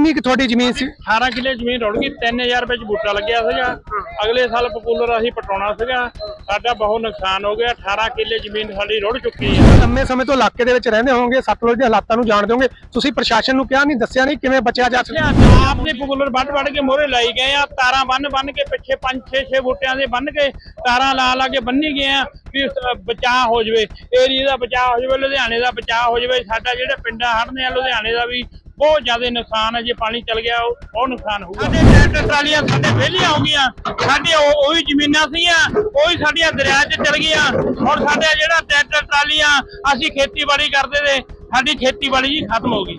ਕਿੰਨੀ ਕੁ ਤੁਹਾਡੀ ਜ਼ਮੀਨ ਸੀ? 18 ਕਿੱਲੇ ਜ਼ਮੀਨ ਰੁੜ ਗਈ 3000 ਰੁਪਏ ਚ ਬੂਟਾ ਲੱਗਿਆ ਸੀਗਾ। ਅਗਲੇ ਸਾਲ ਪਪੂਲਰ ਅਸੀਂ ਪਟਾਉਣਾ ਸੀਗਾ। ਸਾਡਾ ਬਹੁਤ ਨੁਕਸਾਨ ਹੋ ਗਿਆ 18 ਕਿੱਲੇ ਜ਼ਮੀਨ ਸਾਡੀ ਰੁੜ ਚੁੱਕੀ ਹੈ। ਲੰਮੇ ਸਮੇਂ ਤੋਂ ਇਲਾਕੇ ਦੇ ਵਿੱਚ ਰਹਿੰਦੇ ਹੋਵੋਗੇ ਸਤਲੁਜ ਦੇ ਹਾਲਾਤਾਂ ਨੂੰ ਜਾਣਦੇ ਹੋਵੋਗੇ ਤੁਸੀਂ ਪ੍ਰਸ਼ਾਸਨ ਨੂੰ ਕਿਹਾ ਨਹੀਂ ਦੱਸਿਆ ਨਹੀਂ ਕਿਵੇਂ ਬਚਿਆ ਜਾ ਸਕਦਾ। ਆਪ ਦੇ ਪਪੂਲਰ ਵੱਢ ਵੱਢ ਕੇ ਮੋਹਰੇ ਲਾਈ ਗਏ ਆ ਤਾਰਾਂ ਬੰਨ ਬੰਨ ਕੇ ਪਿੱਛੇ 5 6 6 ਬੂਟਿਆਂ ਦੇ ਬੰਨ ਕੇ ਤਾਰਾਂ ਲਾ ਲਾ ਕੇ ਬੰਨੀ ਗਏ ਆ ਵੀ ਬਚਾਅ ਹੋ ਜਵੇ। ਏਰੀਆ ਦਾ ਬਚਾਅ ਹੋ ਜਵੇ ਲੁਧਿਆਣੇ ਦਾ ਬਚਾਅ ਹੋ ਜਵੇ ਸਾਡਾ ਜਿਹੜੇ ਪਿੰਡਾਂ ਹੜਨੇ ਆ ਲੁਧਿਆਣੇ ਦਾ ਵੀ ਬਹੁਤ ਜ਼ਿਆਦਾ ਨੁਕਸਾਨ ਹੈ ਜੇ ਪਾਣੀ ਚਲ ਗਿਆ ਉਹ ਬਹੁਤ ਨੁਕਸਾਨ ਹੋਊਗਾ। ਸਾਡੇ ਟਰੈਕਟਰ ਟਰਾਲੀਆਂ ਸਾਡੇ ਵਿਹਲੀਆਂ ਹੋ ਗਈਆਂ। ਸਾਡੇ ਉਹ ਉਹੀ ਜ਼ਮੀਨਾਂ ਸੀਗੀਆਂ ਉਹੀ ਸਾਡੀਆਂ ਦਰਿਆ 'ਚ ਚਲ ਗਈਆਂ। ਹੁਣ ਸਾਡੇ ਜਿਹੜਾ ਟਰੈਕਟਰ ਟਰਾਲੀਆਂ ਅਸੀਂ ਖੇਤੀਬਾੜੀ ਕਰਦੇ ਤੇ ਸਾਡੀ ਖੇਤੀਬਾੜੀ ਜੀ ਖਤਮ ਹੋ ਗਈ।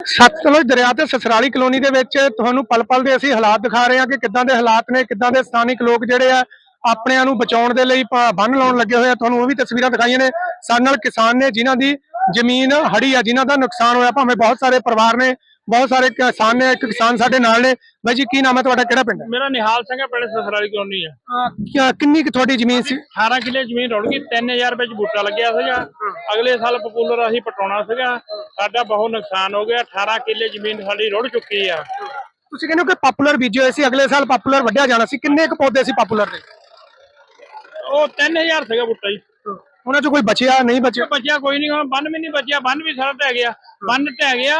ਸਤਲੁਜ ਦਰਿਆ ਤੇ ਸਸਰਾਲੀ ਕਲੋਨੀ ਦੇ ਵਿੱਚ ਤੁਹਾਨੂੰ ਪਲ ਪਲ ਦੇ ਅਸੀਂ ਹਾਲਾਤ ਦਿਖਾ ਰਹੇ ਹਾਂ ਕਿ ਕਿੱਦਾਂ ਦੇ ਹਾਲਾਤ ਨੇ ਕਿੱਦਾਂ ਦੇ ਸਥਾਨਿਕ ਲੋਕ ਜਿਹੜੇ ਆ ਆਪਣਿਆਂ ਨੂੰ ਬਚਾਉਣ ਦੇ ਲਈ ਬੰਨ ਲਾਉਣ ਲੱਗੇ ਹੋਏ ਆ। ਤੁਹਾਨੂੰ ਉਹ ਵੀ ਤਸਵੀਰਾਂ ਦਿਖਾਈਆਂ ਨੇ। ਸਾਡੇ ਨਾਲ ਕਿਸਾਨ ਨੇ ਜਿਨ੍ਹਾਂ ਦੀ ਜ਼ਮੀਨ ਹੜੀ ਆ ਜਿਨ੍ਹਾਂ ਦਾ ਨੁਕਸਾਨ ਹੋਇਆ ਭਾਵੇਂ ਬਹੁਤ ਸਾਰੇ ਪਰਿਵਾਰ ਨੇ ਬਹੁਤ ਸਾਰੇ ਕਿਸਾਨ ਨੇ ਇੱਕ ਕਿਸਾਨ ਸਾਡੇ ਨਾਲ ਨੇ। ਬਾਈ ਜੀ ਕੀ ਨਾਮ ਹੈ ਤੁਹਾਡਾ? ਕਿਹੜਾ ਪਿੰਡ ਮੇਰਾ ਨਿਹਾਲ ਸਿੰਘ ਹੈ ਪਿੰਡ ਸਸਰਾਲੀ ਕਲੋਨੀ ਹੈ। ਹੈ ਕਿੰਨੀ ਕੁ ਤੁਹਾਡੀ ਜ਼ਮੀਨ ਸੀ? 18 ਕਿੱਲੇ ਜ਼ਮੀਨ ਰੁੜ ਗਈ 3000 ਰੁਪਏ ਚ ਬੂਟਾ ਲੱਗਿਆ ਸੀਗਾ। ਅਗਲੇ ਸਾਲ ਪਪੂਲਰ ਅਸੀਂ ਪਟਾਉਣਾ ਸੀਗਾ। ਸਾਡਾ ਬਹੁਤ ਨੁਕਸਾਨ ਹੋ ਗਿਆ 18 ਕਿੱਲੇ ਜ਼ਮੀਨ ਸਾਡੀ ਰੁੜ ਚੁੱਕੀ ਆ। ਤੁਸੀਂ ਕਹਿੰਦੇ ਹੋ ਕਿ ਪਪੂਲਰ ਬੀਜੇ ਹੋਏ ਸੀ ਅਗਲੇ ਸਾਲ ਪਪੂਲਰ ਵੱਢਿਆ ਜਾਣਾ ਸੀ। ਕਿੰਨੇ ਕੁ ਪੌਦੇ ਸੀ ਪਪੂਲਰ ਦੇ? ਉਹ 3000 ਸੀਗਾ ਬੂਟਾ ਜੀ। ਉਹਨਾਂ ਚੋਂ ਕੋਈ ਬਚਿਆ ਨਹੀਂ ਬਚਿਆ? ਬਚਿਆ ਕੋਈ ਨਹੀਂ ਹੁਣ ਬੰਨ ਵੀ ਨਹੀਂ ਬਚਿਆ ਬੰਨ ਵੀ ਸਾਰਾ ਢਹਿ ਗਿਆ। ਬੰਨ ਢਹਿ ਗਿਆ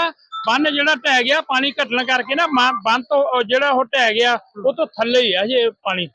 ਬੰਨ ਜਿਹੜਾ ਢਹਿ ਗਿਆ ਪਾਣੀ ਘਟਣ ਕਰਕੇ ਨਾ ਬੰਨ ਤੋਂ ਜਿਹੜਾ ਉਹ ਢਹਿ ਗਿਆ ਉਹ ਤੋਂ ਥੱਲੇ ਹੀ ਆ ਜੇ ਪਾਣੀ।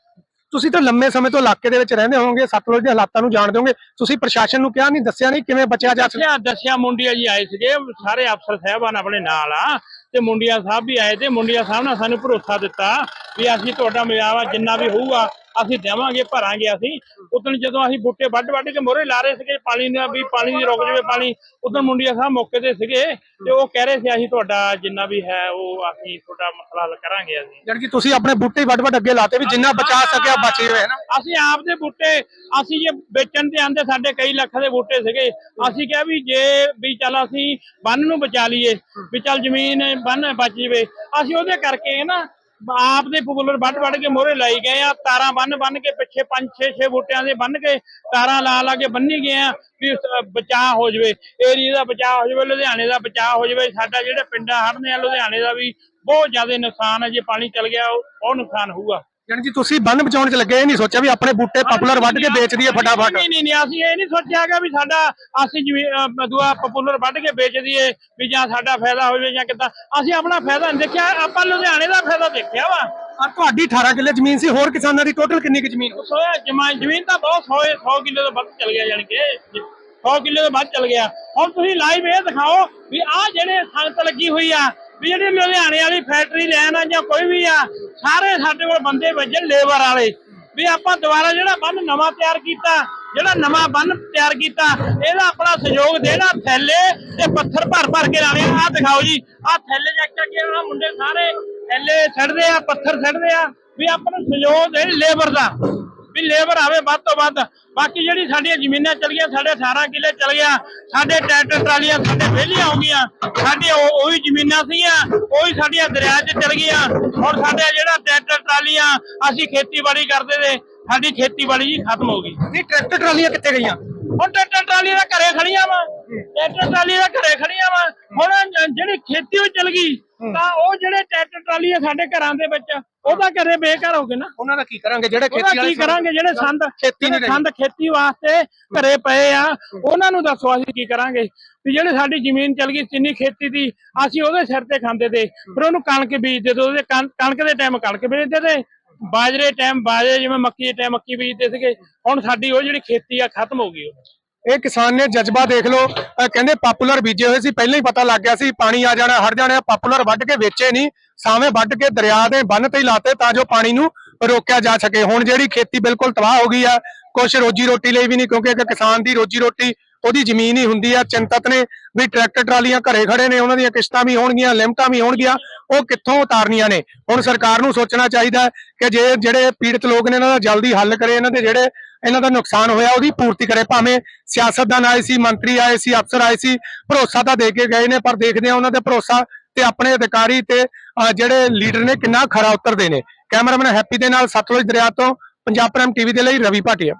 ਤੁਸੀਂ ਤਾਂ ਲੰਮੇ ਸਮੇਂ ਤੋਂ ਇਲਾਕੇ ਦੇ ਵਿੱਚ ਰਹਿੰਦੇ ਹੋਵੋਗੇ ਸਤਲੁਜ ਦੇ ਹਾਲਾਤਾਂ ਨੂੰ ਜਾਣਦੇ ਹੋਵੋਗੇ। ਤੁਸੀਂ ਪ੍ਰਸ਼ਾਸਨ ਨੂੰ ਕਿਹਾ ਨਹੀਂ ਦੱਸਿਆ ਨਹੀਂ ਕਿਵੇਂ ਬਚਿਆ ਜਾ ਸਕਦਾ? ਦੱਸਿਆ ਦੱਸਿਆ ਮੁੰਡਿਆ ਜੀ ਆਏ ਸੀਗੇ ਸਾਰੇ ਅਫਸਰ ਸਾਹਿਬਾਨ ਆਪਣੇ ਨਾਲ ਆ ਤੇ ਮੁੰਡਿਆ ਸਾਹਿਬ ਵੀ ਆਏ ਤੇ ਮੁੰਡਿਆ ਸਾਹਿਬ ਨੇ ਸਾਨੂੰ ਭਰੋਸਾ ਦਿੱਤਾ ਵੀ ਅਸੀਂ ਤੁਹਾਡਾ ਮਿਲਾਵਾ ਜਿੰਨਾ ਵੀ ਹੋਊਗਾ ਅਸੀਂ ਦੇਵਾਂਗੇ ਭਰਾਂਗੇ ਅਸੀਂ। ਉਦੋਂ ਜਦੋਂ ਅਸੀਂ ਬੂਟੇ ਵੱਢ ਵੱਢ ਕੇ ਮੋਰੇ ਲਾ ਰਹੇ ਸੀਗੇ ਪਾਣੀ ਦਾ ਵੀ ਪਾਣੀ ਦੀ ਰੁਕ ਜਾਵੇ ਪਾਣੀ ਉਦੋਂ ਮੁੰਡਿਆ ਸਾਹਿਬ ਮੌਕੇ ਤੇ ਸੀਗੇ ਤੇ ਉਹ ਕਹਿ ਰਹੇ ਸੀ ਅਸੀਂ ਤੁਹਾਡਾ ਜਿੰਨਾ ਵੀ ਹੈ ਉਹ ਅਸੀਂ ਤੁਹਾਡਾ ਮਸਲਾ ਹੱਲ ਕਰਾਂਗੇ ਅਸੀਂ। ਜਦ ਕਿ ਤੁਸੀਂ ਆਪਣੇ ਬੂਟੇ ਵੱਡ ਵੱਡ ਅੱਗੇ ਲਾਤੇ ਵੀ ਜਿੰਨਾ ਬਚਾ ਸਕਿਆ ਬਚੇ ਹੋਏ ਨਾ? ਅਸੀਂ ਆਪ ਦੇ ਬੂਟੇ ਅਸੀਂ ਜੇ ਵੇਚਣ ਤੇ ਆਂਦੇ ਸਾਡੇ ਕਈ ਲੱਖ ਦੇ ਬੂਟੇ ਸੀਗੇ। ਅਸੀਂ ਕਿਹਾ ਵੀ ਜੇ ਵੀ ਚੱਲ ਅਸੀਂ ਬੰਨ ਨੂੰ ਬਚਾ ਲਈਏ ਵੀ ਚੱਲ ਜ਼ਮੀਨ ਬੰਨ ਬਚ ਜਵੇ। ਅਸੀਂ ਉਹਦੇ ਕਰਕੇ ਨਾ ਆਪ ਦੇ ਪਪੂਲਰ ਵੱਢ ਵੱਢ ਕੇ ਮੋਹਰੇ ਲਾਈ ਗਏ ਆ, ਤਾਰਾਂ ਬੰਨ ਬੰਨ ਕੇ ਪਿੱਛੇ 5 6 6 ਬੂਟਿਆਂ ਦੇ ਬੰਨ ਕੇ ਤਾਰਾਂ ਲਾ ਲਾ ਕੇ ਬੰਨੀ ਗਏ ਆ ਵੀ ਬਚਾਅ ਹੋ ਜਵੇ। ਏਰੀਆ ਦਾ ਬਚਾਅ ਹੋ ਜਵੇ, ਲੁਧਿਆਣੇ ਦਾ ਬਚਾਅ ਹੋ ਜਵੇ, ਸਾਡਾ ਜਿਹੜੇ ਪਿੰਡਾਂ ਹੜਨੇ ਆ, ਲੁਧਿਆਣੇ ਦਾ ਵੀ ਬਹੁਤ ਜ਼ਿਆਦਾ ਨੁਕਸਾਨ ਹੈ ਜੇ ਪਾਣੀ ਚਲ ਗਿਆ, ਉਹ ਬਹੁਤ ਨੁਕਸਾਨ ਹੋਊਗਾ। ਜਾਣੀ ਕਿ ਤੁਸੀਂ ਬੰਨ ਬਚਾਉਣ ਚ ਲੱਗੇ ਇਹ ਨਹੀਂ ਸੋਚਿਆ ਵੀ ਆਪਣੇ ਬੂਟੇ ਪਪੂਲਰ ਵੱਢ ਕੇ ਵੇਚ ਦਈਏ ਫਟਾਫਟ। ਨਹੀਂ ਨਹੀਂ ਨਹੀਂ ਅਸੀਂ ਇਹ ਨਹੀਂ ਸੋਚਿਆਗਾ ਵੀ ਸਾਡਾ ਅਸੀਂ ਜਿਵੇਂ ਦੁਆ ਪਪੂਲਰ ਵੱਢ ਕੇ ਵੇਚ ਦਈਏ ਵੀ ਜਾਂ ਸਾਡਾ ਫਾਇਦਾ ਹੋਵੇ ਜਾਂ ਕਿੱਦਾਂ। ਅਸੀਂ ਆਪਣਾ ਫਾਇਦਾ ਨਹੀਂ ਦੇਖਿਆ ਆਪਾਂ ਲੁਧਿਆਣੇ ਦਾ ਫਾਇਦਾ ਦੇਖਿਆ ਵਾ। ਆ ਤੁਹਾਡੀ 18 ਕਿੱਲੇ ਜ਼ਮੀਨ ਸੀ ਹੋਰ ਕਿਸਾਨਾਂ ਦੀ ਟੋਟਲ ਕਿੰਨੀ ਕੁ ਜ਼ਮੀਨ ਜਮਾ ਜ਼ਮੀਨ ਤਾਂ ਬਹੁਤ 100 100 ਕਿੱਲੇ ਤੋਂ ਵੱਧ ਚਲ ਗਿਆ ਜਾਣੀ ਕਿ। 100 ਕਿੱਲੇ ਤੋਂ ਵੱਧ ਚਲ ਗਿਆ। ਹੁਣ ਤੁਸੀਂ ਲਾਈਵ ਇਹ ਦਿਖਾਓ ਵੀ ਆਹ ਜਿਹੜੇ ਸੰਗਤ ਲੱਗੀ ਹੋਈ ਆ ਵੀ ਜਿਹੜੀ ਲੁਧਿਆਣੇ ਵਾਲੀ ਫੈਕਟਰੀ ਲੈਣ ਆ ਜਾਂ ਕੋਈ ਵੀ ਆ ਸਾਰੇ ਸਾਡੇ ਕੋਲ ਬੰਦੇ ਵੱਜਣ ਲੇਬਰ ਵਾਲੇ। ਵੀ ਆਪਾਂ ਦੁਬਾਰਾ ਜਿਹੜਾ ਬੰਨ ਨਵਾਂ ਤਿਆਰ ਕੀਤਾ, ਜਿਹੜਾ ਨਵਾਂ ਬੰਨ ਤਿਆਰ ਕੀਤਾ, ਇਹਦਾ ਆਪਣਾ ਸਹਿਯੋਗ ਦੇਣਾ ਥੈਲੇ ਤੇ ਪੱਥਰ ਭਰ ਭਰ ਕੇ ਲਾਣੇ ਆ। ਦਿਖਾਓ ਜੀ, ਆਹ ਥੈਲੇ ਚੱਕ ਚੱਕ ਕੇ ਆਹ ਮੁੰਡੇ ਸਾਰੇ ਥੈਲੇ ਛੱਡਦੇ ਆ, ਪੱਥਰ ਛੱਡਦੇ ਆ। ਵੀ ਆਪਾਂ ਨੂੰ ਸਹਿਯੋਗ ਦੇ ਲੇਬਰ ਦਾ। ਵੀ ਲੇਬਰ ਆਵੇ ਵੱਧ ਤੋਂ ਵੱਧ। ਬਾਕੀ ਜਿਹੜੀ ਸਾਡੀਆਂ ਜ਼ਮੀਨਾਂ ਚਲ ਗਈਆਂ ਸਾਡੇ 18 ਕਿੱਲੇ ਚਲ ਗਿਆ ਸਾਡੇ ਟਰੈਕਟਰ ਟਰਾਲੀਆਂ ਸਾਡੇ ਵਿਹਲੀਆਂ ਹੋ ਗਈਆਂ। ਸਾਡੇ ਉਹ ਉਹੀ ਜ਼ਮੀਨਾਂ ਸੀਗੀਆਂ ਉਹੀ ਸਾਡੀਆਂ ਦਰਿਆ 'ਚ ਚਲ ਗਈਆਂ। ਹੁਣ ਸਾਡੇ ਜਿਹੜਾ ਟਰੈਕਟਰ ਟਰਾਲੀਆਂ ਅਸੀਂ ਖੇਤੀਬਾੜੀ ਕਰਦੇ ਤੇ ਸਾਡੀ ਖੇਤੀਬਾੜੀ ਜੀ ਖਤਮ ਹੋ ਗਈ। ਨਹੀਂ ਟਰੈਕਟਰ ਟਰਾਲੀਆਂ ਕਿੱਥੇ ਗਈਆਂ? ਹੁਣ ਟਰੈਕਟਰ ਟਰਾਲੀਆਂ ਦਾ ਘਰੇ ਖੜੀਆਂ ਵਾ। ਟਰੈਕਟਰ ਟਰਾਲੀਆਂ ਦਾ ਘਰੇ ਖੜੀਆਂ ਵਾ। ਹੁਣ ਜਿਹੜੀ ਖੇਤੀ ਉਹ ਚਲ ਗਈ ਤਾਂ ਉਹ ਜਿਹੜੇ ਟਰੈਕਟਰ ਟਰਾਲੀਆਂ ਸਾਡੇ ਘਰਾਂ ਦੇ ਵਿੱਚ ਉਹਦਾ ਘਰੇ ਬੇਘਰ ਹੋ ਗਏ ਨਾ। ਉਹਨਾਂ ਦਾ ਕੀ ਕਰਾਂਗੇ? ਜਿਹੜੇ ਖੇਤੀ ਵਾਲੇ ਕੀ ਕਰਾਂਗੇ? ਜਿਹੜੇ ਸੰਦ ਖੇਤੀ ਨਹੀਂ ਸੰਦ ਖੇਤੀ ਵਾਸਤੇ ਘਰੇ ਪਏ ਆ ਉਹਨਾਂ ਨੂੰ ਦੱਸੋ ਅਸੀਂ ਕੀ ਕਰਾਂਗੇ? ਵੀ ਜਿਹੜੇ ਸਾਡੀ ਜ਼ਮੀਨ ਚਲ ਗਈ ਜਿੰਨੀ ਖੇਤੀ ਦੀ ਅਸੀਂ ਉਹਦੇ ਸਿਰ ਤੇ ਖਾਂਦੇ ਤੇ ਫਿਰ ਉਹਨੂੰ ਕਣਕ ਬੀਜਦੇ ਤੇ ਉਹਦੇ ਕਣ- ਕਣਕ ਦੇ ਟਾਈਮ ਕਣਕ ਬੀਜਦੇ ਤੇ ਬਾਜਰੇ ਟਾਈਮ ਬਾਜਰੇ ਜਿਵੇਂ ਮੱਕੀ ਦੇ ਟਾਈਮ ਮੱਕੀ ਬੀਜਦੇ ਸੀਗੇ ਹੁਣ ਸਾਡੀ ਉਹ ਜਿਹੜੀ ਖੇਤੀ ਆ ਖਤਮ ਹੋ ਗਈ ਉਹ। ਇਹ ਕਿਸਾਨ ਨੇ ਜਜ਼ਬਾ ਦੇਖ ਲਓ ਕਹਿੰਦੇ ਪਪੂਲਰ ਬੀਜੇ ਹੋਏ ਸੀ, ਪਹਿਲਾਂ ਹੀ ਪਤਾ ਲੱਗ ਗਿਆ ਸੀ, ਪਾਣੀ ਆ ਜਾਣਾ, ਹਟ ਜਾਣਾ ਪਪੂਲਰ ਵੱਢ ਕੇ ਵੇਚੇ ਨਹੀਂ, ਸਾਵੇਂ ਵੱਢ ਕੇ ਦਰਿਆ ਦੇ ਬੰਨ ਤੇ ਹੀ ਲਾਤੇ ਤਾਂ ਜੋ ਪਾਣੀ ਨੂੰ ਰੋਕਿਆ ਜਾ ਸਕੇ। ਹੁਣ ਜਿਹੜੀ ਖੇਤੀ ਬਿਲਕੁਲ ਤਬਾਹ ਹੋ ਗਈ ਆ, ਕੁਛ ਰੋਜੀ ਰੋਟੀ ਲਈ ਵੀ ਨਹੀਂ, ਕਿਉਂਕਿ ਇੱਕ ਕਿਸਾਨ ਦੀ ਰੋਜੀ ਰੋਟੀ ਉਹਦੀ ਜ਼ਮੀਨ ਹੀ ਹੁੰਦੀ ਆ। ਚਿੰਤਤ ਨੇ ਵੀ ਟਰੈਕਟਰ ਟਰਾਲੀਆਂ ਘਰੇ ਖੜੇ ਨੇ, ਉਹਨਾਂ ਦੀਆਂ ਕਿਸ਼ਤਾਂ ਵੀ ਹੋਣਗੀਆਂ, ਲਿਮਟਾਂ ਵੀ ਹੋਣਗੀਆਂ, ਉਹ ਕਿੱਥੋਂ ਉਤਾਰਨੀਆਂ ਨੇ? ਹੁਣ ਸਰਕਾਰ ਨੂੰ ਸੋਚਣਾ ਚਾਹੀਦਾ ਕਿ ਜੇ ਜਿਹੜੇ ਪੀੜਤ ਲੋਕ ਨੇ, ਇਹਨਾਂ ਦਾ ਜਲਦੀ ਹੱਲ ਕਰੇ, ਇਹਨਾਂ ਦੇ ਜਿਹੜੇ ਇਹਨਾਂ ਦਾ ਨੁਕਸਾਨ ਹੋਇਆ, ਉਹਦੀ ਪੂਰਤੀ ਕਰੇ। ਭਾਵੇਂ ਸਿਆਸਤਦਾਨ ਆਏ ਸੀ, ਮੰਤਰੀ ਆਏ ਸੀ, ਅਫਸਰ ਆਏ ਸੀ, ਭਰੋਸਾ ਤਾਂ ਦੇ ਕੇ ਗਏ ਨੇ, ਪਰ ਦੇਖਦੇ ਆ ਉਹਨਾਂ ਦੇ ਭਰੋਸਾ ਤੇ ਆਪਣੇ ਅਧਿਕਾਰੀ ਤੇ ਜਿਹੜੇ ਲੀਡਰ ਨੇ, ਕਿੰਨਾ ਖਰਾ ਉਤਰਦੇ ਨੇ। ਕੈਮਰਾਮੈਨ ਹੈਪੀ ਦੇ ਨਾਲ ਸਤਲੁਜ ਦਰਿਆ ਤੋਂ, ਪੰਜਾਬ ਪ੍ਰਾਈਮ ਟੀਵੀ ਦੇ ਲਈ ਰਵੀ ਭਾਟੀਆ।